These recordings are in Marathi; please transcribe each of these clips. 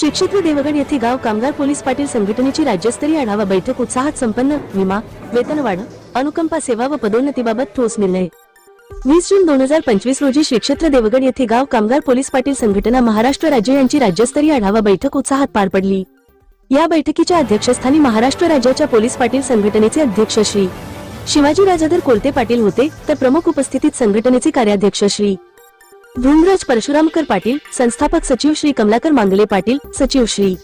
शिक्षेत्र देवगड येथे गाव कामगार पोलीस पाटील संघटनेची राज्यस्तरीय आढावा बैठक उत्साहात संपन्न. विमा वेतनवाढ अनुकंपा सेवा व पदोन्नतीबाबत ठोस निर्णय. वीस जून दोन हजार पंचवीस रोजी श्रीक्षेत्र देवगड येथे गाव कामगार पोलीस पाटील संघटना महाराष्ट्र राज्य यांची राज्यस्तरीय आढावा बैठक उत्साहात पार पडली. या बैठकीच्या अध्यक्षस्थानी महाराष्ट्र राज्याच्या पोलीस पाटील संघटनेचे अध्यक्ष श्री. शिवाजी राजाधर कोलते पाटील होते तर प्रमुख उपस्थितीत संघटनेचे कार्याध्यक्ष श्री. भृंगराज परशुरामकर पाटील संस्थापक सचिव श्री कमलाकर मांगले पाटील सचिव श्री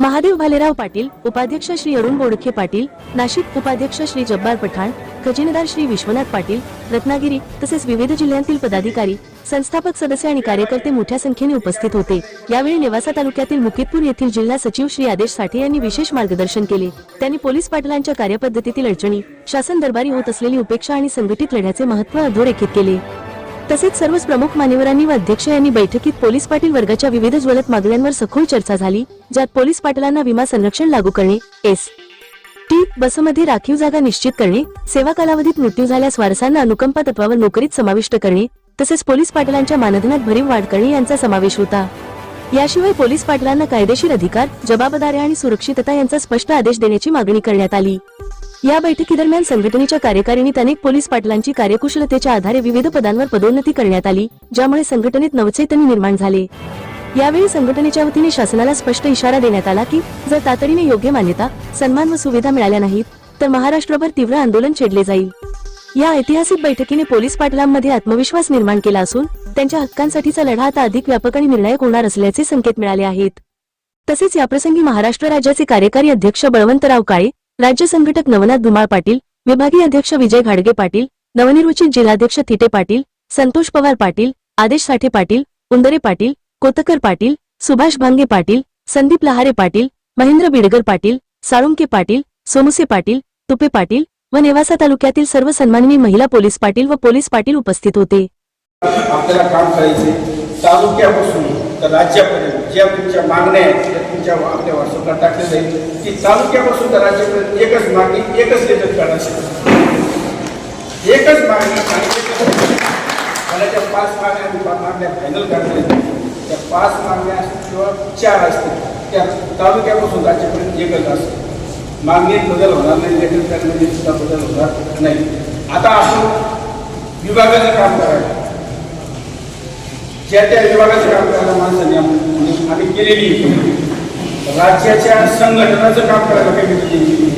महादेव भालेराव पाटील उपाध्यक्ष श्री अरुण बोडखे पाटील नाशिक उपाध्यक्ष श्री जब्बार पठाण खजिनदार श्री विश्वनाथ पाटील रत्नागिरी तसेच विविध जिल्ह्यांतील पदाधिकारी संस्थापक सदस्य आणि कार्यकर्ते मोठ्या संख्येने उपस्थित होते. यावेळी नेवासा तालुक्यातील मुकितपूर येथील जिल्हा सचिव श्री आदेश साठे यांनी विशेष मार्गदर्शन केले. त्यांनी पोलीस पाटलांच्या कार्यपद्धतीतील अडचणी शासन दरबारी होत असलेली उपेक्षा आणि संघटित लढ्याचे महत्त्व अधोरेखित केले. तसेच सर्वच प्रमुख मान्यवरांनी व अध्यक्ष यांनी बैठकीत पोलीस पाटील वर्गाच्या विविध ज्वलत मागण्यांवर सखोल चर्चा झाली ज्यात पोलीस पाटलांना विमा संरक्षण लागू करणे एस. टी. बसमध्ये राखीव जागा निश्चित करणे सेवा कालावधीत मृत्यू झाल्यास वारसांना अनुकंपा तत्वावर नोकरीत समाविष्ट करणे तसेच पोलीस पाटलांच्या मानधनात भरीव वाढ करणे यांचा समावेश होता. याशिवाय पोलीस पाटलांना कायदेशीर अधिकार जबाबदाऱ्या आणि सुरक्षितता यांचा स्पष्ट आदेश देण्याची मागणी करण्यात आली. या बैठकीदरम्यान संघटनेच्या कार्यकारिणीत अनेक पोलीस पाटलांची कार्यकुशलतेच्या आधारे विविध पदांवर पदोन्नती करण्यात आली ज्यामुळे संघटनेत नवचैतन्य निर्माण झाले. यावेळी संघटनेच्या वतीने शासनाला स्पष्ट इशारा देण्यात आला की जर तातडीने योग्य मान्यता सन्मान व सुविधा मिळाल्या नाहीत तर महाराष्ट्रभर तीव्र आंदोलन छेडले जाईल. या ऐतिहासिक बैठकीने पोलीस पाटलांमध्ये आत्मविश्वास निर्माण केला असून त्यांच्या हक्कांसाठीचा लढा आता अधिक व्यापक आणि निर्णायक होणार असल्याचे संकेत मिळाले आहेत. तसेच याप्रसंगी महाराष्ट्र राज्याचे कार्यकारी अध्यक्ष बळवंतराव काळे राज्य संघटक नवनाथ धुमाळ पाटील विभागीय अध्यक्ष विजय घाडगे पाटील नवनिर्वाचित जिल्हाध्यक्ष थिटे पाटील संतोष पवार पाटील आदेश साठे पाटील उंदरे पाटील कोतकर पाटील सुभाष भांगे पाटील संदीप लहारे पाटील महेंद्र बिडगर पाटील साळुंके पाटील सोमुसे पाटील तुपे पाटील व नेवासा तालुक्यातील सर्व सन्माननीय महिला पोलीस पाटील व पोलीस पाटील उपस्थित होते. आपल्याला काम करायचे. तालुक्यापासून तर राज्यापर्यंत ज्या तुमच्या मागण्या आहेत त्या तुमच्या आपल्या व्हॉट्सअपला टाकल्या जाईल. ती तालुक्यापासून तर राज्यापर्यंत एकच मागणी एकच लेटर काढायची एकच मागणी आणि मला त्या पाच मागण्या मागण्या फायनल करता त्या पाच मागण्या असतील किंवा चार असतील त्या तालुक्यापासून राज्यापर्यंत एकच असतो मागणीत बदल होणार नाही लेटर करण्यामध्ये सुद्धा बदल होणार नाही. आता आपण विभागाचं काम करायला ज्या त्या विभागाचं काम करायला माणसाने आम- आम्ही केलेली राज्याच्या संघटनाचं काम करायला कमिटी केली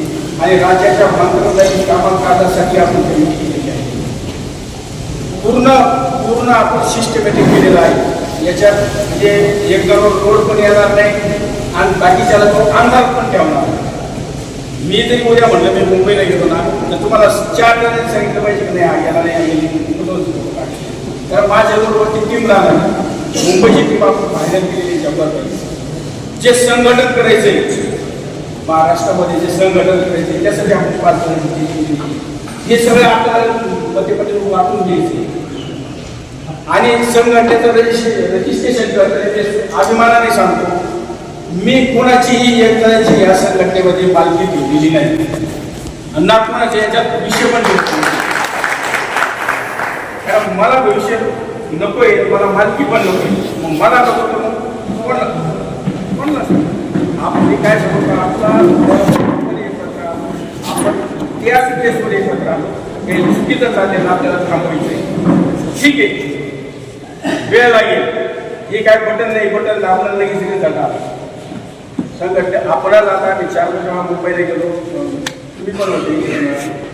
आणि राज्याच्या मंत्रालयीन कामाकाजासाठी आपण कमिटी केलेली आहे पूर्ण पूर्ण आपण सिस्टमॅटिक केलेलं आहे. याच्यात म्हणजे एक जण रोड पण येणार नाही आणि बाकीच्याला तो अंधार पण ठेवणार मी जरी उद्या म्हणलं मी मुंबईला गेलो ना तर तुम्हाला चार जणांनी सांगितलं पाहिजे की नाही हा याला नाही. कारण तर माझ्या बरोबर टीम राहणार मुंबईची टीम आपण फायनल केलेली जब्बर जे संघटन करायचे महाराष्ट्रामध्ये जे संघटन करायचे त्यासाठी आपण पाच हे सगळं आपल्याला पतीपती वाटून घ्यायचे आणि संघटनेचं रजिस्ट्रे रजिस्ट्रेशन करताना ते अभिमानाने सांगतो. मी कोणाचीही एकदाची या संघटनेमध्ये मालकी घेतलेली नाही. आणि ना कोणाच्या याच्यात विषय पण घेतला नाही. मला भविष्य नको आहे मला मालकी पण नको आहे मग मला नको तर मग कोण कोण नसतं? आपण काय सांगतो आपला मध्ये एकत्र आलो. आपण त्याच बेसवर एकत्र आलो हे चुकीचं चाललेलं आपल्याला थांबवायचं आहे. ठीक आहे. वेळ लागेल. हे काय बटन नाही बटन दाबलं लगेच सगळं जाता संघटना आपणाला आता आम्ही चार वर्ष मुंबईला गेलो. तुम्ही पण होते.